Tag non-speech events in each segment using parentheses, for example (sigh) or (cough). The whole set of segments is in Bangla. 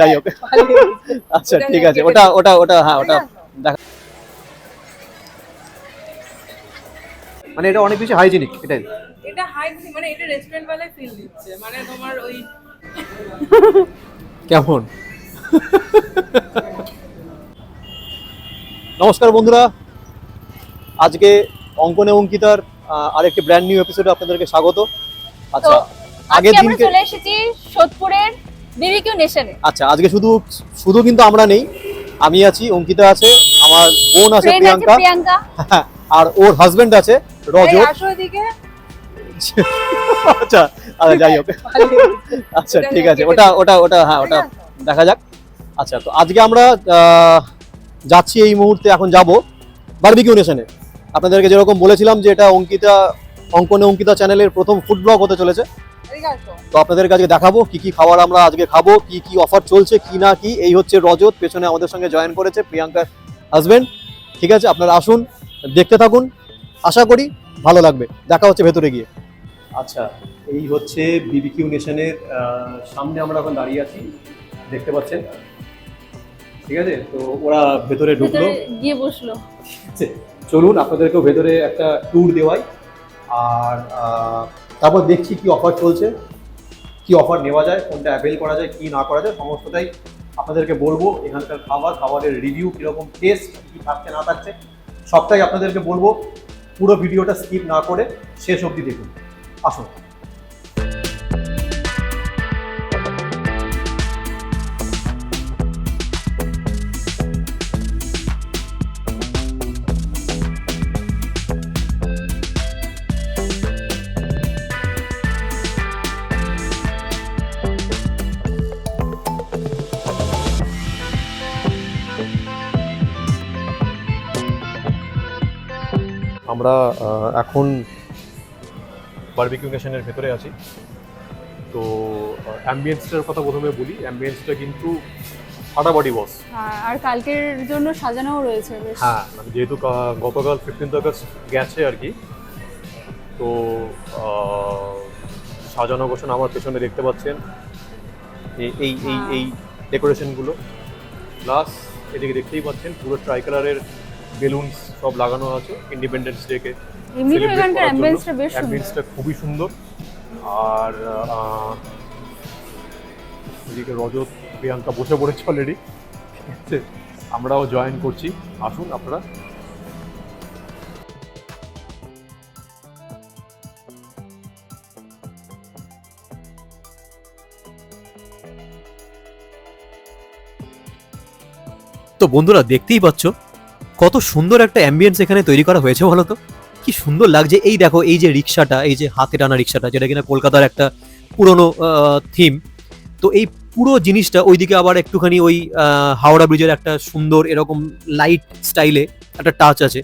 যাই হোক। আচ্ছা ঠিক আছে। ওটা ওটা ওটা হ্যাঁ ওটা দেখা মানে এটা অনেক বেশি হাইজিনিক এটাই। এটা হাই মানে এটা রেস্টুরেন্ট वाले ফিল দিচ্ছে। মানে তোমার ওই কেমন? নমস্কার বন্ধুরা। আজকে অঙ্কনে অঙ্কিতার আরেকটি ব্র্যান্ড নিউ এপিসোডে আপনাদেরকে স্বাগত। আচ্ছা আগের দিনকে চলে এসেছি সোদপুরের বিবিকিউ নেশনে। আচ্ছা আজকে শুধু শুধু কিন্তু আমরা নেই আমি আছি অঙ্কিতা আছে আমার বোন আছে প্রিয়াঙ্কা। প্রিয়াঙ্কা। (laughs) আর ওর হাজবেন্ড আছে রজত। আচ্ছা আচ্ছা যাই হোক। (laughs) আচ্ছা ঠিক আছে ওটা ওটা ওটা হ্যাঁ ওটা দেখা যাক। আচ্ছা তো আজকে আমরা আহ, যাচ্ছি এই মুহূর্তে এখন যাব বারবিকিউ নেশনে আপনাদেরকে যেরকম বলেছিলাম যে এটা অঙ্কিতা অঙ্কনে অঙ্কিতা চ্যানেলের প্রথম ফুড ব্লগ হতে চলেছে। তো আপনাদের কাছে দেখাবো কি কি খাবার আমরা আজকে খাব কি কি অফার চলছে কি না কি। এই হচ্ছে রজত পেছনে আমাদের সঙ্গে জয়েন করেছে প্রিয়াঙ্কার হাজবেন্ড ঠিক আছে আপনারা আসুন দেখতে থাকুন। আশা করি ভালো লাগবে। দেখা হচ্ছে ভেতরে গিয়ে। আচ্ছা এই হচ্ছে বিবিকিউ নেশনের সামনে আমরা এখন দাঁড়িয়ে আছি। দেখতে পাচ্ছেন? ঠিক আছে? তো ওরা ভেতরে ঢুকলো। গিয়ে বসল। চলুন আপনাদেরকেও ভেতরে একটা ট্যুর দেওয়াই। আর তারপর দেখছি কি অফার চলছে, কি অফার নেওয়া যায়, কোনটা অ্যাভেল করা যায়, কি না করা যায়, সমস্তটাই আপনাদেরকে বলব। এখানকার খাবার, খাবারের রিভিউ কীরকম টেস্ট কী থাকছে, না থাকছে, সবটাই আপনাদেরকে বলব। পুরো ভিডিওটা স্কিপ না করে শেষ অবধি দেখুন। আসুন। আমরা এখন বারবিকিউ নেশনের ভেতরে আছি। তো অ্যাম্বিয়েন্সটার কথা প্রথমে বলি। অ্যাম্বিয়েন্সটা কিন্তু ফাটাফাটি বস হ্যাঁ, আর কালকের জন্য সাজানোও রয়েছে হ্যাঁ মানে যেহেতু গতকাল ফিফটিন্থ আগস্ট গেছে আর কি। তো সাজানো গোছানো আমার পেছনে দেখতে পাচ্ছেন। এই এই এই হ্যাঁ। এই ডেকোরেশনগুলো প্লাস এদিকে দেখতেই পাচ্ছেন পুরো ট্রাই কালারের বেলুনস সব লাগানো আছে ইন্ডিপেন্ডেন্স ডেকে এমনিতে এখানকার অ্যাম্বিয়েন্সটা বেশ সুন্দর। অ্যাম্বিয়েন্সটা খুবই সুন্দর। আর আহ, এদিকে রজত প্রিয়াঙ্কা বসে পড়েছে অলরেডি ঠিক আমরাও জয়েন করছি। আসুন আপনারা। তো বন্ধুরা দেখতেই পাচ্ছ কত সুন্দর একটা অ্যাম্বিয়েন্স এখানে তৈরি করা হয়েছে বলো তো? কি সুন্দর লাগছে। এই দেখো, এই যে রিক্সাটা, এই যে হাতে টানা রিক্সাটা, যেটা কিনা কলকাতার একটা পুরনো থিম তো এই পুরো জিনিসটা ওইদিকে আবার একটুখানি ওই হাওড়া ব্রিজের একটা সুন্দর এরকম লাইট স্টাইলে একটা টাচ আছে।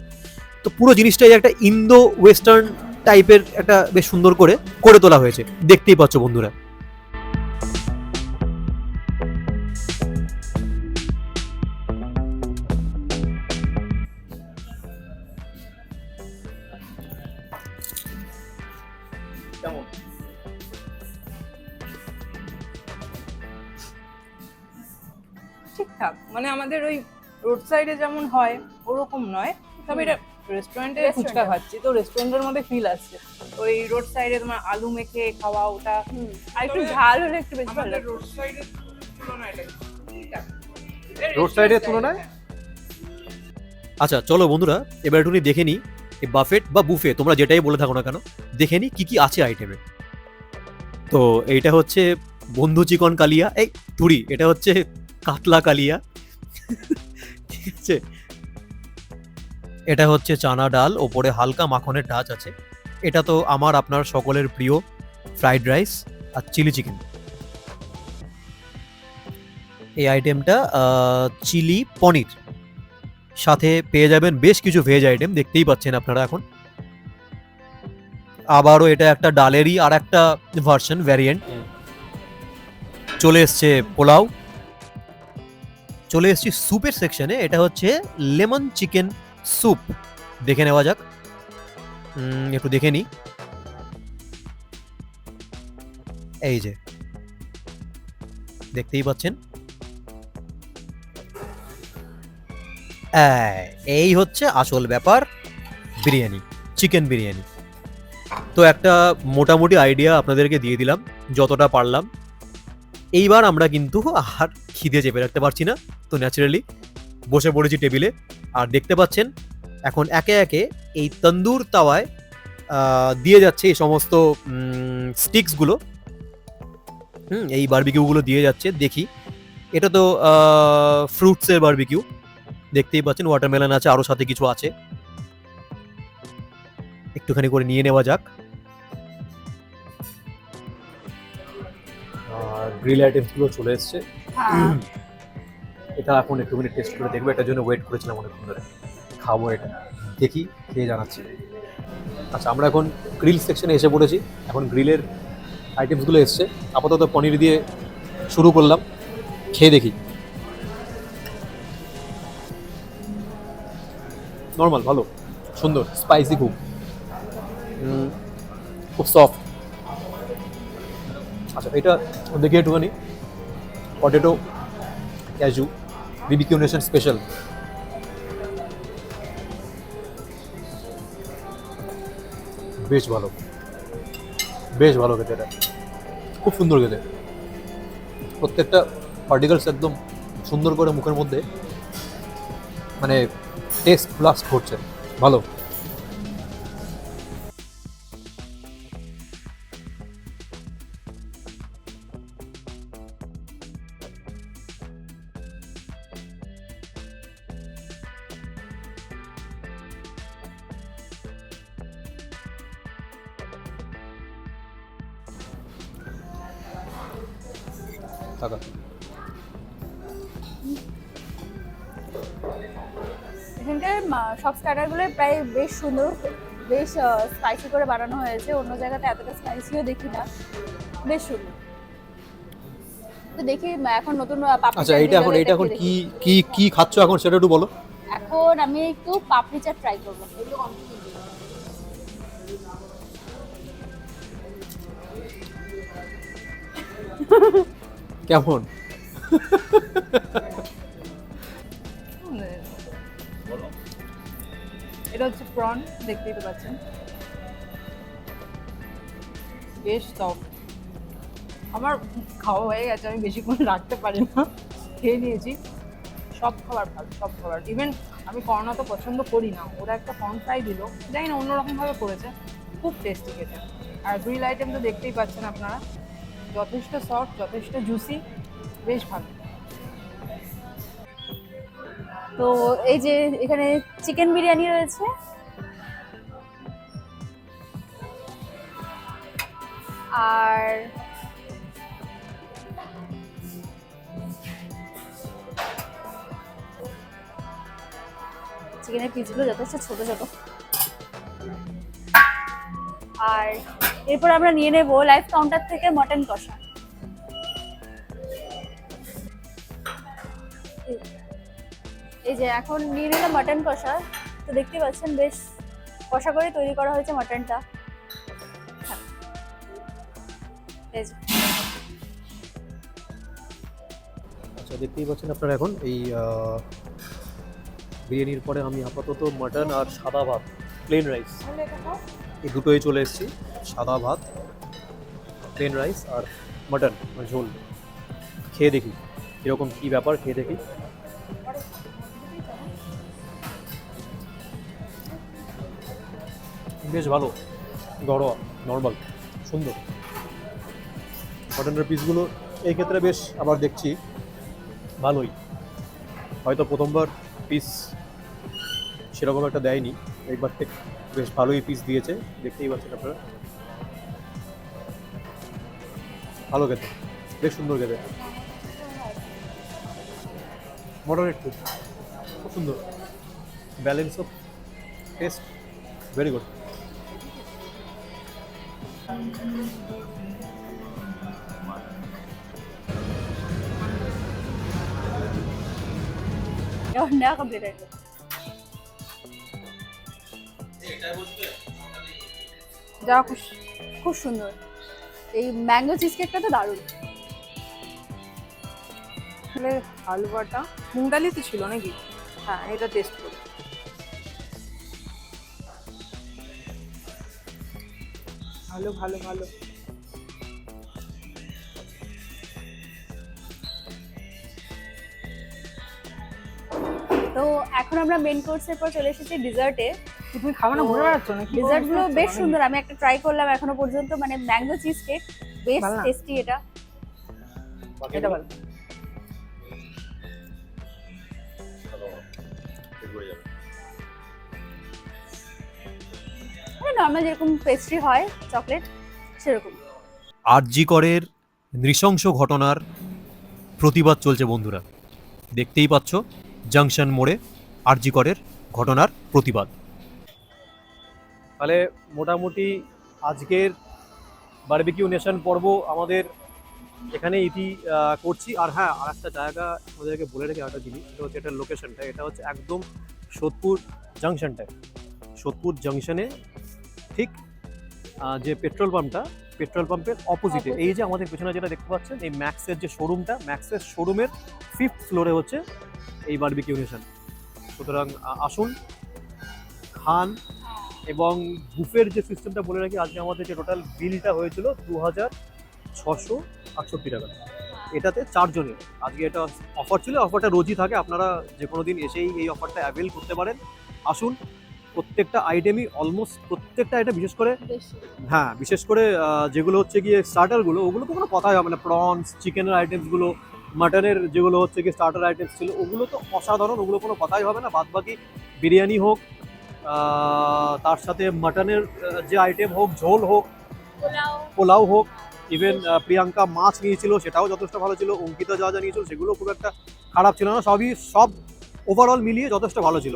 তো পুরো জিনিসটাই একটা ইন্দো ওয়েস্টার্ন টাইপের একটা বেশ সুন্দর করে করে তোলা হয়েছে। দেখতেই পাচ্ছ বন্ধুরা। কেমন ঠিকঠাক মানে আমাদের ওই রোড সাইডে যেমন হয় ওরকম নয়। তবে এটা রেস্টুরেন্টে। ফুচকা খাচ্ছি। তো রেস্টুরেন্টের মধ্যে ফিল আসছে ওই রোড সাইডে তোমার আলু মেখে খাওয়া ওটা আর একটু ঝাল হলে একটু বেশি ভালো রোড সাইডের তুলনায় রোড সাইডের তুলনায়? আচ্ছা চলো বন্ধুরা এবার একটুখানি দেখে নিই। বাফেট বা বুফে তোমরা যেটাই বলে থাকো না কেন, দেখে নিই কি কি আছে আইটেমে তো এইটা হচ্ছে বন্ধু চিকন কালিয়া, এই টুরি এটা হচ্ছে কাতলা কালিয়া। ঠিক আছে? এটা হচ্ছে চানা ডাল, ওপরে হালকা মাখনের টাচ আছে। এটা তো আমার, আপনার সকলের প্রিয় ফ্রাইড রাইস আর চিলি চিকেন এই আইটেমটা চিলি পনির। সাথে পেয়ে যাবেন বেশ কিছু ভেজ আইটেম দেখতেই পাচ্ছেন আপনারা এখন। আবারও এটা একটা ডালেরই আর একটা ভার্সন ভ্যারিয়েন্ট চলে এসছে পোলাও। চলে এসছি স্যুপের সেকশনে এটা হচ্ছে লেমন চিকেন স্যুপ দেখে নেওয়া যাক। একটু দেখে নিই এই যে। দেখতেই পাচ্ছেন। এই, হচ্ছে আসল ব্যাপার বিরিয়ানি চিকেন বিরিয়ানি। তো একটা মোটামুটি আইডিয়া আপনাদেরকে দিয়ে দিলাম যতটা পারলাম। এইবার আমরা কিন্তু আর খিদে চেপে রাখতে পারছি না তো ন্যাচারালি বসে পড়েছি টেবিলে আর দেখতে পাচ্ছেন এখন একে একে এই তন্দুর তাওয়ায় দিয়ে যাচ্ছে এই সমস্ত স্টিক্সগুলো হুম এই বারবিকিউগুলো দিয়ে যাচ্ছে দেখি। এটা তো ফ্রুটসের বারবিকিউ দেখতেই পাচ্ছেন ওয়াটারমেলন আছে আরও সাথে কিছু আছে। একটুখানি করে নিয়ে নেওয়া যাক। গ্রিল আইটেমসগুলো চলে এসছে। হ্যাঁ। এটা এখন একটুখানি টেস্ট করে দেখব এটার জন্য ওয়েট করেছিলাম অনেকক্ষণ ধরে। খাব এটা। দেখি খেয়ে জানাচ্ছি। আচ্ছা আমরা এখন গ্রিল সেকশনে এসে পড়েছি। এখন গ্রিলের আইটেমসগুলো এসছে। আপাতত পনির দিয়ে শুরু করলাম। খেয়ে দেখি। নর্মাল ভালো, সুন্দর স্পাইসি খুব খুব সফট আচ্ছা এটা দেখি একটুখানি potato cashew BBQ nation special বেশ ভালো বেশ ভালো খেতে এটা। খুব সুন্দর খেতে। প্রত্যেকটা পার্টিকেলস একদম সুন্দর করে মুখের মধ্যে মানে টেস্ট ব্লাস্ট করছে। ভালো। থাকা এখানকার সব স্টার্টারগুলো প্রায় বেশ সুন্দর বেশ স্পাইসি করে বানানো হয়েছে। অন্য জায়গাতে এতটা স্পাইসিও দেখি না। বেশ সুন্দর। তো দেখি এখন নতুন আচ্ছা এইটা এখন এইটা এখন কি কি কি খাচ্ছ এখন সেটা একটু বলো। এখন আমি একটু পাপড়ি চাট ট্রাই করব। কেমন? এটা হচ্ছে প্রন দেখতেই তো পাচ্ছেন। বেশ সফট আমার খাওয়া হয়ে গেছে, আমি বেশিক্ষণ রাখতে পারি না। খেয়ে নিয়েছি। সব খাবার ভালো, সব খাবার। ইভেন আমি করোনা তো পছন্দ করি না। ওরা একটা ফর্ন ফ্রাই দিল। জানি না, অন্যরকমভাবে করেছে। খুব টেস্টি খেতে। আর গ্রিল আইটেম তো দেখতেই পাচ্ছেন আপনারা। যথেষ্ট সফট যথেষ্ট জুসি বেশ ভালো। তো এই যে এখানে চিকেন বিরিয়ানি রয়েছে। আর চিকেনের পিসগুলো যথেষ্ট ছোট ছোট। আর এরপর আমরা নিয়ে নেব লাইফ কাউন্টার থেকে মটন কষা। এই যে এখন নিয়ে নিলাম মাটন কষা। তো দেখতে পাচ্ছেন বেশ কষা করে তৈরি করা হয়েছে মাটনটা আচ্ছা দেখতেই পাচ্ছেন আপনারা এখন এই বিরিয়ানির পরে আমি আপাতত মাটন আর সাদা ভাত প্লেন রাইস এই দুটোই চলে এসেছি, সাদা ভাত প্লেন রাইস আর মাটন ঝোল। খেয়ে দেখি কীরকম কী ব্যাপার, খেয়ে দেখি। বেশ ভালো গড়োয়া নর্মাল সুন্দর। মাটনের পিসগুলো এই ক্ষেত্রে বেশ আবার দেখছি, ভালোই। হয়তো প্রথমবার পিস সেরকম একটা দেয়নি, একবার থেকে বেশ ভালোই পিস দিয়েছে, দেখতেই পাচ্ছেন আপনারা। ভালো খেতে, বেশ সুন্দর খেতে। মডারেট ফুড খুব সুন্দর। Balance of taste very good গেল। যা খুশি খুব সুন্দর। এই ম্যাঙ্গো চিজ কেকটা তো দারুণ। আসলে হালুয়াটা মুগ ডালি তো ছিল নাকি? হ্যাঁ এটা টেস্ট করি ভালো ভালো ভালো। তো এখন আমরা মেন কোর্সের পর চলে এসেছি ডিজার্টে তুমি খাবে না ঘুরে বেড়াচ্ছ নাকি? ডিজার্টগুলো বেশ সুন্দর আমি একটা ট্রাই করলাম এখনও পর্যন্ত মানে ম্যাঙ্গো চিজ কেক বেশ টেস্টি এটা। এটা ভালো। নর্মাল যেরকম পেস্ট্রি হয় চকলেট সেরকম। আরজি করের নৃশংস ঘটনার প্রতিবাদ চলছে বন্ধুরা। দেখতেই পাচ্ছ জাংশন মোড়ে আরজি করের ঘটনার প্রতিবাদ। তাহলে মোটামুটি আজকের বারবিকিউ নেশন পর্ব আমাদের এখানে ইতি আহ, করছি। আর হ্যাঁ আর একটা জায়গা আমাদেরকে বলে রেখে একটা জিনিস সেটা হচ্ছে এটার লোকেশনটা এটা হচ্ছে একদম সোদপুর জাংশনটায় সোদপুর জাংশনে ঠিক যে পেট্রোল পাম্পটা, পেট্রোল পাম্পের অপোজিটে এই যে আমাদের পেছনে যেটা দেখতে পাচ্ছেন, এই ম্যাক্সের যে শোরুমটা ম্যাক্সের শোরুমের ফিফথ ফ্লোরে হচ্ছে এই বারবিকিউ নেশন সুতরাং আসুন, খান এবং বুফের যে সিস্টেমটা বলে রাখি, আজকে আমাদের যে টোটাল বিলটা হয়েছিল দু হাজার ছশো আটষট্টি টাকা। এটাতে চারজনের, আজকে এটা অফার ছিল অফারটা রোজই থাকে, আপনারা যে কোনো দিন এসেই এই অফারটা অ্যাভেল করতে পারেন। আসুন প্রত্যেকটা আইটেমই অলমোস্ট প্রত্যেকটা আইটেম বিশেষ করে হ্যাঁ বিশেষ করে যেগুলো হচ্ছে গিয়ে স্টার্টারগুলো ওগুলো তো কোনো কথাই হবে না। প্রনস চিকেনের আইটেমসগুলো মাটনের যেগুলো হচ্ছে গিয়ে স্টার্টার আইটেমস ছিল ওগুলো তো অসাধারণ ওগুলো কোনো কথাই হবে না। বাদ বাকি বিরিয়ানি হোক তার সাথে মাটনের যে আইটেম হোক ঝোল হোক পোলাও। পোলাও হোক ইভেন প্রিয়াঙ্কা মাছ নিয়েছিল সেটাও যথেষ্ট ভালো ছিল অঙ্কিতা যা যা নিয়েছিল সেগুলো খুব একটা খারাপ ছিল না। সবই সব ওভারঅল মিলিয়ে যথেষ্ট ভালো ছিল।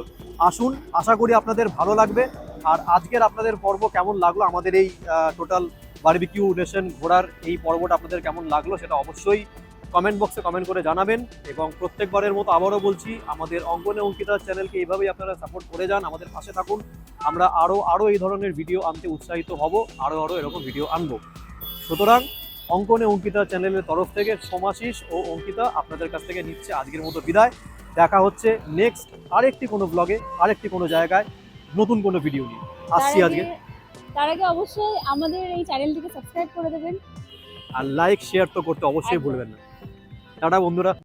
আসুন, আশা করি আপনাদের ভালো লাগবে। আর আজকের আপনাদের পর্ব কেমন লাগল? আমাদের এই টোটাল বারবিকিউ নেশন ঘোরার এই পর্বটা আপনাদের কেমন লাগল সেটা অবশ্যই কমেন্ট বক্সে কমেন্ট করে জানাবেন। এবং প্রত্যেকবারের মতো আবারও বলছি, আমাদের অঙ্কনে অঙ্কিতার চ্যানেলকে এইভাবেই আপনারা সাপোর্ট করে যান। আমাদের পাশে থাকুন। আমরা আরও আরও এই ধরনের ভিডিও আনতে উৎসাহিত হব আরও আরও এরকম ভিডিও আনব। সুতরাং অঙ্কনে অঙ্কিতা চ্যানেলের তরফ থেকে সোমাশিস ও অঙ্কিতা আপনাদের কাছ থেকে নিচ্ছে আজকের মতো বিদায়। দেখা হচ্ছে নেক্সট আরেকটি কোনো ব্লগে আরেকটি কোনো জায়গায় নতুন কোনো ভিডিও নিয়ে। আসছি আজকে। তার আগে অবশ্যই আমাদের এই চ্যানেলটিকে সাবস্ক্রাইব করে দেবেন। আর লাইক শেয়ার তো করতে অবশ্যই। ভুলবেন না। টাটা বন্ধুরা।